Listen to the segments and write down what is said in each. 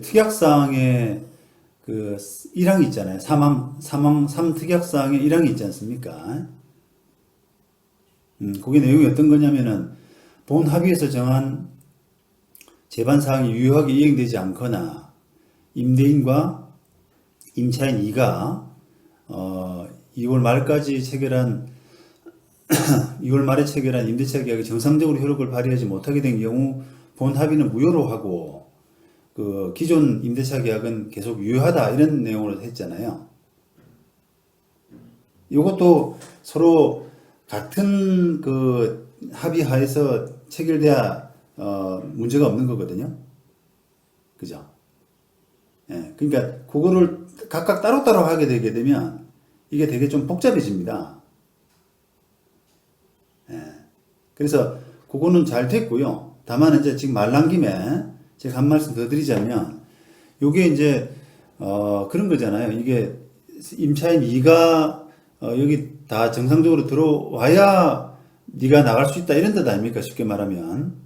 특약사항에 그 1항이 있잖아요. 사망, 사망 3특약사항에 1항이 있지 않습니까? 음, 거기 내용이 어떤 거냐면은 본 합의에서 정한 재반사항이 유효하게 이행되지 않거나 임대인과 임차인 2가 어, 2월 말까지 체결한 2월 말에 체결한 임대차 계약이 정상적으로 효력을 발휘하지 못하게 된 경우 본 합의는 무효로 하고 그 기존 임대차 계약은 계속 유효하다 이런 내용으로 했잖아요. 이것도 서로 같은 그 합의하에서 체결돼야 어, 문제가 없는 거거든요. 그죠? 예, 그러니까 그거를 각각 따로따로 하게 되게 되면 이게 되게 좀 복잡해집니다. 예, 그래서 그거는 잘 됐고요. 다만 이제 지금 말난 김에 제가 한 말씀 더 드리자면 요게 이제 어, 그런 거잖아요. 이게 임차인 2가 어, 여기 다 정상적으로 들어와야 네가 나갈 수 있다 이런 뜻 아닙니까? 쉽게 말하면.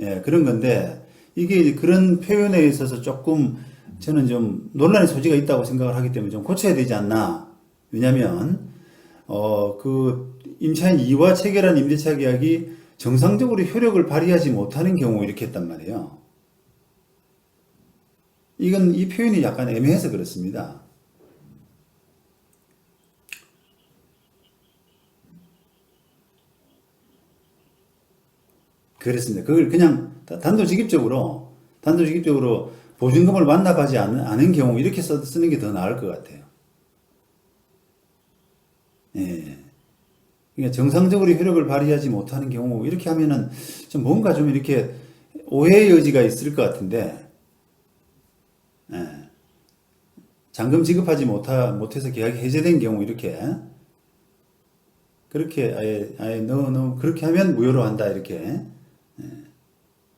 예, 그런 건데 이게 그런 표현에 있어서 조금 저는 좀 논란의 소지가 있다고 생각을 하기 때문에 좀 고쳐야 되지 않나. 왜냐면 어, 그 임차인 2와 체결한 임대차 계약이 정상적으로 효력을 발휘하지 못하는 경우 이렇게 했단 말이에요. 이건 이 표현이 약간 애매해서 그렇습니다. 그렇습니다. 그걸 그냥 다- 단도직입적으로 단도직입적으로 보증금을 완납하지 않은, 않은 경우 이렇게 써, 쓰는 게 더 나을 것 같아요. 예. 그러니까 정상적으로 효력을 발휘하지 못하는 경우 이렇게 하면은 좀 뭔가 좀 이렇게 오해의 여지가 있을 것 같은데 예. 잔금 지급하지 못하, 못해서 계약이 해제된 경우 이렇게 그렇게 아예 아예 너너 그렇게 하면 무효로 한다 이렇게